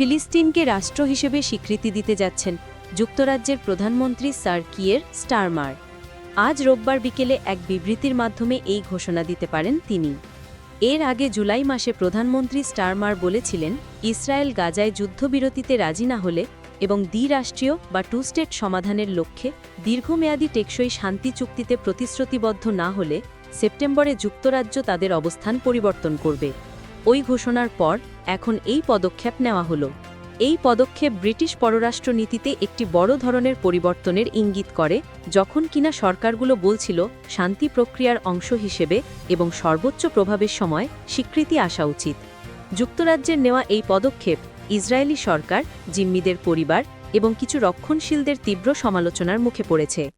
ফিলিস্তিনকে রাষ্ট্র হিসেবে স্বীকৃতি দিতে যাচ্ছেন যুক্তরাজ্যের প্রধানমন্ত্রী স্যার কিয়ের স্টারমার। আজ রোববার বিকেলে এক বিবৃতির মাধ্যমে এই ঘোষণা দিতে পারেন তিনি। এর আগে জুলাই মাসে প্রধানমন্ত্রী স্টারমার বলেছিলেন, ইসরায়েল গাজায় যুদ্ধবিরতিতে রাজি না হলে এবং দ্বিরাষ্ট্রীয় বা টু স্টেট সমাধানের লক্ষ্যে দীর্ঘমেয়াদী টেকসই শান্তি চুক্তিতে প্রতিশ্রুতিবদ্ধ না হলে সেপ্টেম্বরে যুক্তরাজ্য তাদের অবস্থান পরিবর্তন করবে। ওই ঘোষণার পর এখন এই পদক্ষেপ নেওয়া হলো। এই পদক্ষেপ ব্রিটিশ পররাষ্ট্রনীতিতে একটি বড় ধরনের পরিবর্তনের ইঙ্গিত করে, যখন কিনা সরকারগুলো বলছিল শান্তি প্রক্রিয়ার অংশ হিসেবে এবং সর্বোচ্চ প্রভাবের সময় স্বীকৃতি আসা উচিত। যুক্তরাজ্যের নেওয়া এই পদক্ষেপ ইসরায়েলি সরকার, জিম্মিদের পরিবার এবং কিছু রক্ষণশীলদের তীব্র সমালোচনার মুখে পড়েছে।